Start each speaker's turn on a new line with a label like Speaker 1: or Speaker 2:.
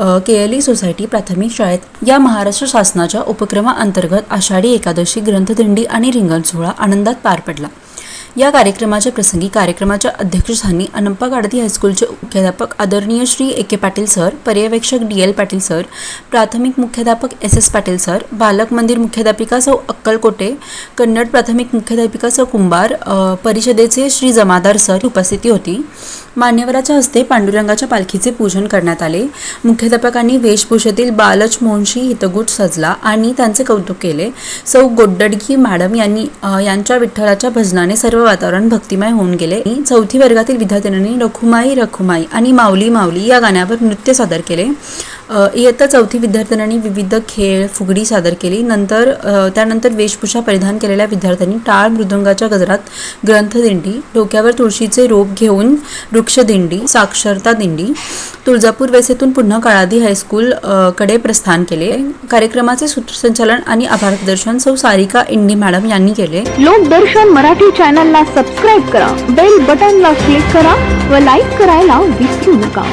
Speaker 1: KLE society प्राथमिक शाळेत. या महाराष्ट्र शासनाच्या उपक्रमाअंतर्गत आषाढी एकादशी ग्रंथदिंडी आणि रिंगण सोहळा आनंदात पार पडला. या कार्यक्रमाच्या प्रसंगी कार्यक्रमाच्या अध्यक्षस्थानी अनंपा गाडती हायस्कूलचे मुख्याध्यापक आदरणीय Shri A K Patil sir पर्यवेक्षक डी एल पाटील सर प्राथमिक मुख्याध्यापक एस एस पाटील सर बालक मंदिर मुख्याध्यापिका सौ अक्कलकोटे कन्नड प्राथमिक मुख्याध्यापिका सौ कुंभार परिषदेचे श्री जमादार सर उपस्थिती होती. मान्यवराच्या हस्ते पांडुरंगाच्या पालखीचे पूजन करण्यात आले. मुख्याध्यापकांनी वेशभूषेतील बालच मोहनशी हितगुट सजला आणि त्यांचे कौतुक केले. सौ गोड्डडगी मॅडम यांनी यांच्या विठ्ठलाच्या भजनाने सर्व वातावरण भक्तिमय होऊन गेले. चौथी वर्गातील विद्यार्थ्यांनी रखुमाई रखुमाई आणि माऊली माऊली या गाण्यावर नृत्य सादर केले. इयत्ता चौथी विद्यार्थ्यांनी विविध खेळ फुगडी सादर केली. नंतर त्यानंतर वेशभूषा परिधान केलेल्या विद्यार्थ्यांनी टाळ मृदुंगाच्या गजरात ग्रंथदिंडी डोक्यावर तुळशीचे रोप घेऊन वृक्षदिंडी साक्षरता दिंडी तुळजापूर वेसेतून पुन्हा काळादी हायस्कूल कडे प्रस्थान केले. कार्यक्रमाचे सूत्रसंचालन आणि आभारदर्शन सौ सारिका इंडी मॅडम यांनी केले.
Speaker 2: लोकदर्शन मराठी चॅनलला सबस्क्राईब करा बेल बटनला क्लिक करा व लाईक करायला विसरू नका.